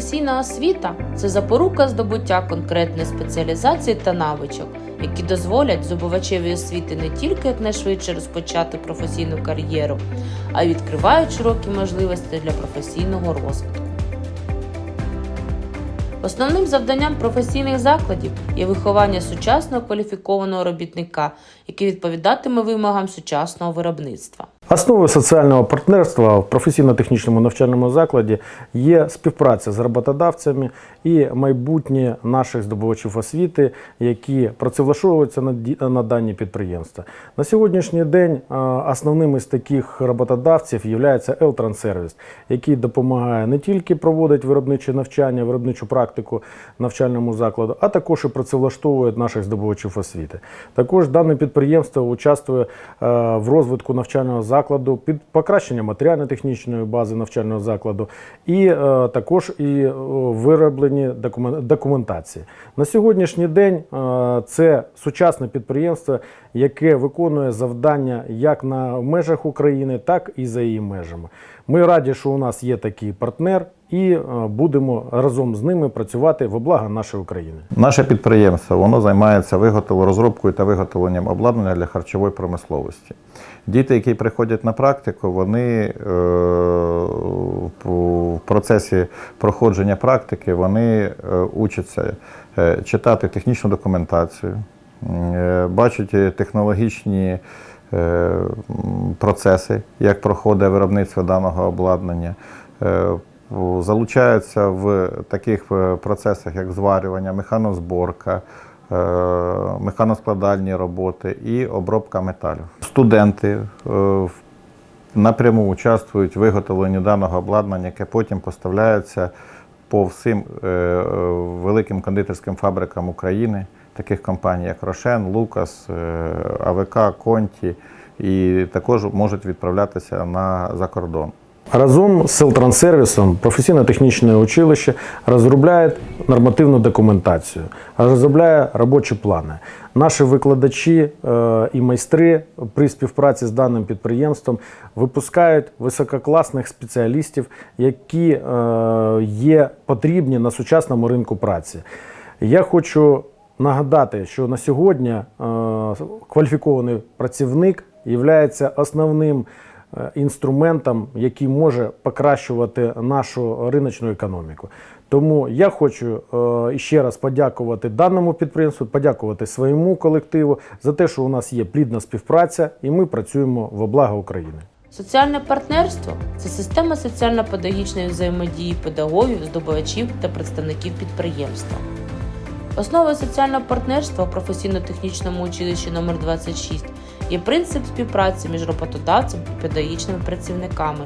професійна освіта це запорука здобуття конкретної спеціалізації та навичок, які дозволять здобувачеві освіти не тільки якнайшвидше розпочати професійну кар'єру, а й відкривають широкі можливості для професійного розвитку. Основним завданням професійних закладів є виховання сучасного кваліфікованого робітника, який відповідатиме вимогам сучасного виробництва. Основою соціального партнерства в професійно-технічному навчальному закладі є співпраця з роботодавцями і майбутнє наших здобувачів освіти, які працевлаштовуються на дані підприємства. На сьогоднішній день основним із таких роботодавців є Елтранссервіс, який допомагає не тільки проводити виробниче навчання, виробничу практику навчальному закладу, а також і працевлаштовує наших здобувачів освіти. Також дане підприємство участвує е, в розвитку навчального закладу під покращення матеріально-технічної бази навчального закладу і е, також і е, вироблені документації. На сьогоднішній день е, це сучасне підприємство, яке виконує завдання як на межах України, так і за її межами. Ми раді, що у нас є такий партнер, і е, будемо разом з ними працювати во благо нашої України. Наше підприємство воно займається виготовленням, розробкою та виготовленням обладнання для харчової промисловості. Діти, які приходять на практику, вони е, в процесі проходження практики вони е, учаться читати технічну документацію, бачать технологічні процеси, як проходить виробництво даного обладнання. Залучаються в таких е, процесах, як зварювання, механозборка, е, механоскладальні роботи і обробка металів. Студенти е, напряму участвують в виготовленні даного обладнання, яке потім поставляється по всім великим кондитерським фабрикам України, таких компаній, як Рошен, Лукас, АВК, Конті, і також можуть відправлятися на за кордон. Разом з Селтранссервісом професійно-технічне училище розробляє нормативну документацію, розробляє робочі плани. Наші викладачі е, і майстри при співпраці з даним підприємством випускають висококласних спеціалістів, які е, є потрібні на сучасному ринку праці. Я хочу нагадати, що на сьогодні е, кваліфікований працівник є основним інструментом, який може покращувати нашу риночну економіку. Тому я хочу е, ще раз подякувати даному підприємству, подякувати своєму колективу за те, що у нас є плідна співпраця, і ми працюємо во благо України. Соціальне партнерство це система соціально-педагогічної взаємодії педагогів, здобувачів та представників підприємства. Основою соціального партнерства професійно-технічному училищі номер 26 є принцип співпраці між роботодавцем і педагогічними працівниками,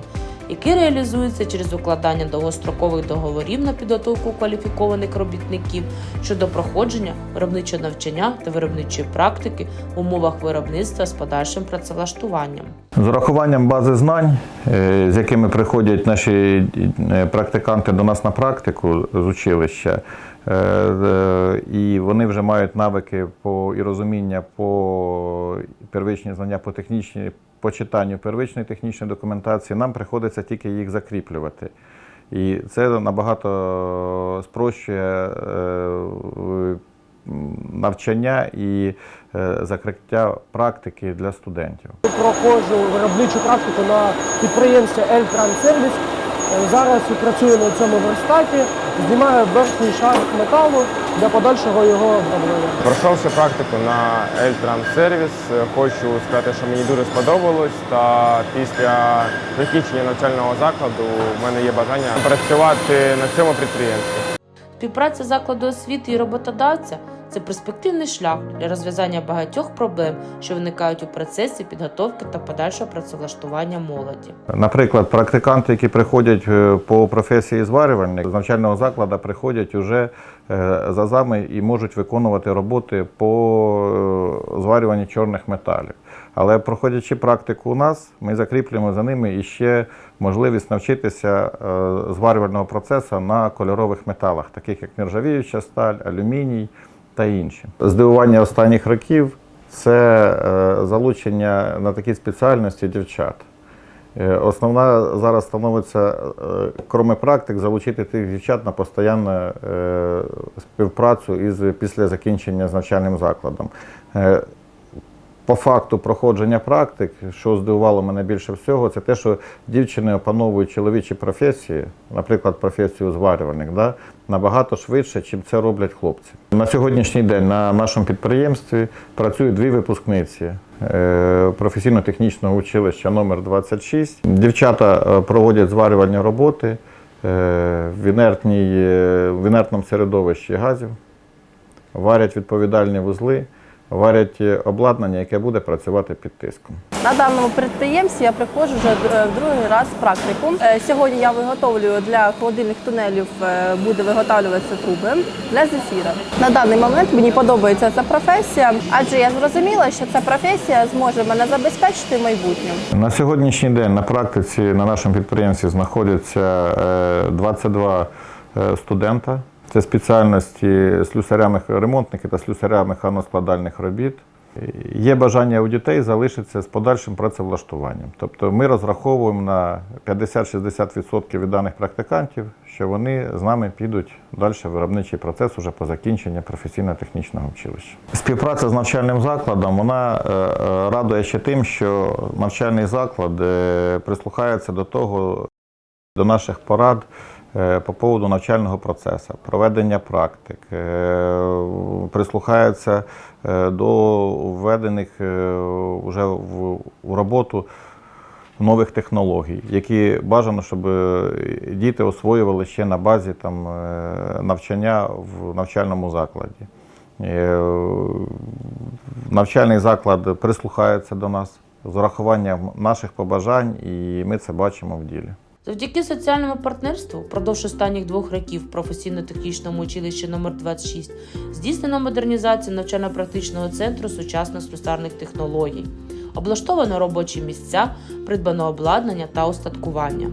який реалізується через укладання довгострокових договорів на підготовку кваліфікованих робітників щодо проходження виробничого навчання та виробничої практики в умовах виробництва з подальшим працевлаштуванням. З урахуванням бази знань, е, з якими приходять наші е, практиканти до нас на практику з училища, і вони вже мають навики по і розуміння по первичні знання по технічній, по читанню первичної технічної документації, нам приходиться тільки їх закріплювати. І це набагато спрощує е, навчання і е, закриття практики для студентів. проходжу виробничу практику на підприємстві Ельтрансервіс. Зараз працюю на цьому верстаті, знімаю верхній шар металу для подальшого його оброблення. Пройшовши практику на Ельтрансервіс, хочу сказати, що мені дуже сподобалось. Та після закінчення навчального закладу в мене є бажання працювати на цьому підприємстві. Співпраця закладу освіти і роботодавця це перспективний шлях для розв'язання багатьох проблем, що виникають у процесі підготовки та подальшого працевлаштування молоді. Наприклад, практиканти, які приходять е, по професії зварювальник, з навчального закладу приходять уже е, з і можуть виконувати роботи по е, зварюванні чорних металів. Але проходячи практику у нас, ми закріплюємо за ними і ще можливість навчитися зварювального процесу на кольорових металах, таких як нержавіюча сталь, алюміній та інші. Здивування останніх років це е, залучення на такі спеціальності дівчат. Е, Основна зараз становиться, е, кроме практик, залучити тих дівчат на постійну співпрацю із після закінчення з навчальним закладом. По факту проходження практик, що здивувало мене більше всього, це те, що дівчини опановують чоловічі професії, наприклад, професію зварювальник, да, набагато швидше, чим це роблять хлопці. На сьогоднішній день на нашому підприємстві працюють дві випускниці е, професійно-технічного училища номер 26 Дівчата е, проводять зварювальні роботи е, в, інертній, в інертному середовищі газів, варять відповідальні вузли, варять обладнання, яке буде працювати під тиском. На даному підприємстві я приходжу вже в другий раз в практику. Е, Сьогодні я виготовлюю для холодильних тунелів, е, буде виготовлюватися труби для зефіра. На даний момент мені подобається ця професія, адже я зрозуміла, що ця професія зможе мене забезпечити в майбутньому. На сьогоднішній день на практиці на нашому підприємстві знаходяться е, 22 е, студента. Це спеціальності слюсаря ремонтники та слюсаря механоскладальних робіт. Є бажання у дітей залишитися з подальшим працевлаштуванням. Тобто ми розраховуємо на 50-60% від даних практикантів, що вони з нами підуть далі в виробничий процес уже по закінченню професійно-технічного училища. Співпраця з навчальним закладом вона е, е, радує ще тим, що навчальний заклад е, прислухається до того, до наших порад по поводу навчального процесу, проведення практик, е, прислухається е, до введених е, вже в роботу нових технологій, які бажано, щоб е, діти освоювали ще на базі там, е, навчання в навчальному закладі. Е, Навчальний заклад прислухається до нас з урахуванням наших побажань, і ми це бачимо в ділі. Завдяки соціальному партнерству впродовж останніх двох років професійно-технічному училищі номер 26 здійснено модернізацію навчально-практичного центру сучасних слюсарних технологій, облаштовано робочі місця, придбано обладнання та устаткування.